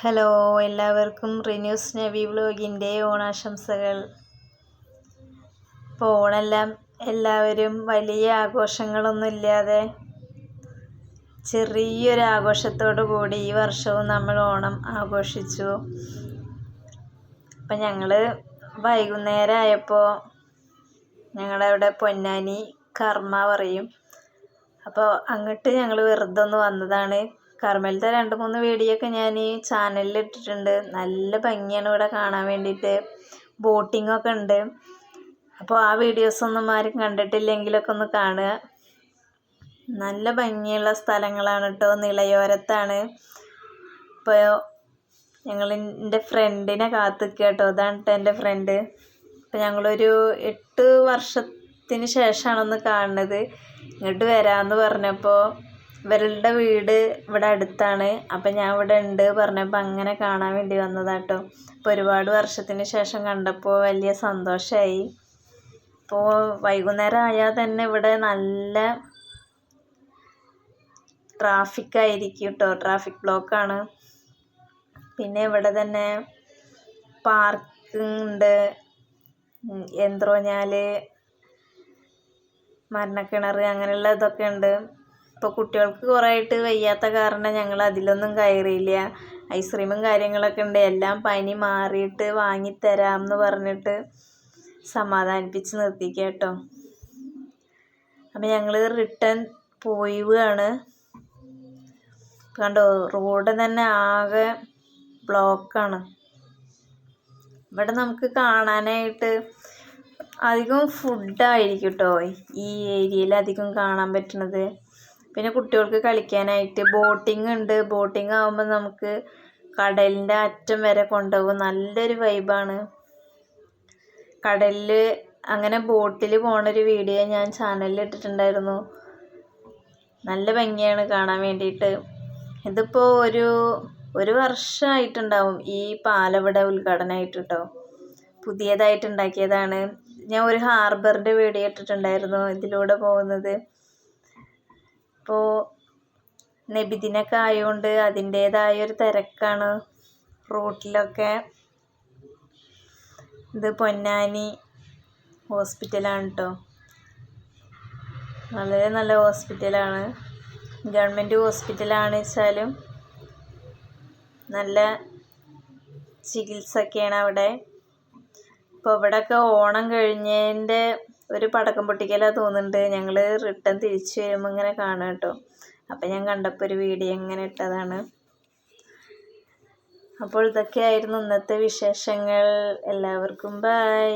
Hello എല്ലാവർക്കും റിന്യൂസ് നവി വ്ലോഗിന്റെ ഓണാശംസകൾ. ഇപ്പോൾ ഓണെല്ലാം എല്ലാവരും വലിയ ആഘോഷങ്ങളൊന്നുമില്ലാതെ ചെറിയൊരു ആഘോഷത്തോടു കൂടി ഈ വർഷവും നമ്മൾ ഓണം ആഘോഷിച്ചു. അപ്പം ഞങ്ങൾ വൈകുന്നേരം ആയപ്പോൾ ഞങ്ങളവിടെ പൊന്നാനി കർമ്മ പറയും. അപ്പോൾ അങ്ങോട്ട് ഞങ്ങൾ വെറുതെ ഒന്ന് വന്നതാണ്. കർമ്മലത്തെ രണ്ട് മൂന്ന് വീഡിയോ ഒക്കെ ഞാൻ ഈ ചാനലിൽ ഇട്ടിട്ടുണ്ട്. നല്ല ഭംഗിയാണ് ഇവിടെ കാണാൻ വേണ്ടിയിട്ട്. ഒക്കെ ഉണ്ട്. അപ്പോൾ ആ വീഡിയോസ് ഒന്നും ആരും കണ്ടിട്ടില്ലെങ്കിലൊക്കെ ഒന്ന് കാണുക. നല്ല ഭംഗിയുള്ള സ്ഥലങ്ങളാണ് കേട്ടോ. നിളയോരത്താണ് ഇപ്പോൾ ഞങ്ങൾ എന്റെ ഫ്രണ്ടിനെ കാത്തിക്കുക കേട്ടോ. അതാണ് കേട്ടോ എന്റെ ഫ്രണ്ട് അപ്പോൾ ഞങ്ങളൊരു എട്ട് വർഷത്തിന് ശേഷമാണ് ഒന്ന് കാണുന്നത്. ഇങ്ങോട്ട് വരാമെന്ന് പറഞ്ഞപ്പോൾ ഇവരുടെ വീട് ഇവിടെ അടുത്താണ്. അപ്പം ഞാൻ ഇവിടെ ഉണ്ട് പറഞ്ഞപ്പോൾ അങ്ങനെ കാണാൻ വേണ്ടി വന്നതാട്ടോ. അപ്പോൾ ഒരുപാട് വർഷത്തിന് ശേഷം കണ്ടപ്പോൾ വലിയ സന്തോഷമായി ഇപ്പോൾ വൈകുന്നേരം ആയാൽ തന്നെ ഇവിടെ നല്ല ട്രാഫിക് ആയിരിക്കും കേട്ടോ ട്രാഫിക് ബ്ലോക്കാണ് പിന്നെ ഇവിടെ തന്നെ പാർക്ക് ഉണ്ട്. യന്ത്രോഞ്ഞാൽ മരണക്കിണർ അങ്ങനെയുള്ള ഇതൊക്കെ ഉണ്ട്. ഇപ്പോൾ കുട്ടികൾക്ക് കുറേ ആയിട്ട് വയ്യാത്ത കാരണം ഞങ്ങൾ അതിലൊന്നും കയറിയില്ല. ഐസ്ക്രീമും കാര്യങ്ങളൊക്കെ ഉണ്ട്. എല്ലാം പനി മാറിയിട്ട് വാങ്ങിത്തരാം എന്ന് പറഞ്ഞിട്ട് സമാധാനിപ്പിച്ച് നിർത്തിക്കുക കേട്ടോ അപ്പം ഞങ്ങൾ റിട്ടേൺ പോവുകയാണ് കണ്ടോ റോഡ് തന്നെ ആകെ ബ്ലോക്കാണ്. ഇവിടെ നമുക്ക് കാണാനായിട്ട് അധികം ഫുഡായിരിക്കും കേട്ടോ ഈ ഏരിയയിൽ അധികം കാണാൻ പറ്റുന്നത് പിന്നെ കുട്ടികൾക്ക് കളിക്കാനായിട്ട് ബോട്ടിംഗ് ഉണ്ട്. ബോട്ടിംഗ് ആകുമ്പോൾ നമുക്ക് കടലിന്റെ അറ്റം വരെ കൊണ്ടുപോകും. നല്ലൊരു വൈബാണ് കടലിൽ അങ്ങനെ ബോട്ടിൽ പോണൊരു വീഡിയോ ഞാൻ ചാനലിൽ ഇട്ടിട്ടുണ്ടായിരുന്നു. നല്ല ഭംഗിയാണ് കാണാൻ വേണ്ടിയിട്ട്. ഇതിപ്പോൾ ഒരു ഒരു വർഷമായിട്ടുണ്ടാവും ഈ പാലവിടെ ഉദ്ഘാടനമായിട്ട് കേട്ടോ പുതിയതായിട്ട് ഉണ്ടാക്കിയതാണ്. ഞാൻ ഒരു ഹാർബറിന്റെ വീഡിയോ ഇട്ടിട്ടുണ്ടായിരുന്നു ഇതിലൂടെ പോകുന്നത്. ഇപ്പോൾ നബിദിനൊക്കെ ആയതുകൊണ്ട് അതിന്റേതായ ഒരു തിരക്കാണ്. റോട്ടിലൊക്കെ ഇത് പൊന്നാനി ഹോസ്പിറ്റലാണ് കേട്ടോ വളരെ നല്ല ഹോസ്പിറ്റലാണ്. ഗവൺമെന്റ് ഹോസ്പിറ്റലാണ് വെച്ചാലും നല്ല ചികിത്സയൊക്കെയാണ് അവിടെ. ഇപ്പോൾ ഇവിടെയൊക്കെ ഓണം കഴിഞ്ഞതിന്റെ ഒരു പടക്കം പൊട്ടിക്കലാ തോന്നുന്നുണ്ട്. ഞങ്ങൾ റിട്ടേൺ തിരിച്ചു വരുമ്പോൾ ഇങ്ങനെ കാണാം കേട്ടോ. അപ്പം ഞാൻ കണ്ടപ്പോൾ ഒരു വീഡിയോ ഇങ്ങനെ ഇട്ടതാണ്. അപ്പോൾ ഇതൊക്കെയായിരുന്നു ഇന്നത്തെ വിശേഷങ്ങൾ. എല്ലാവർക്കും ബൈ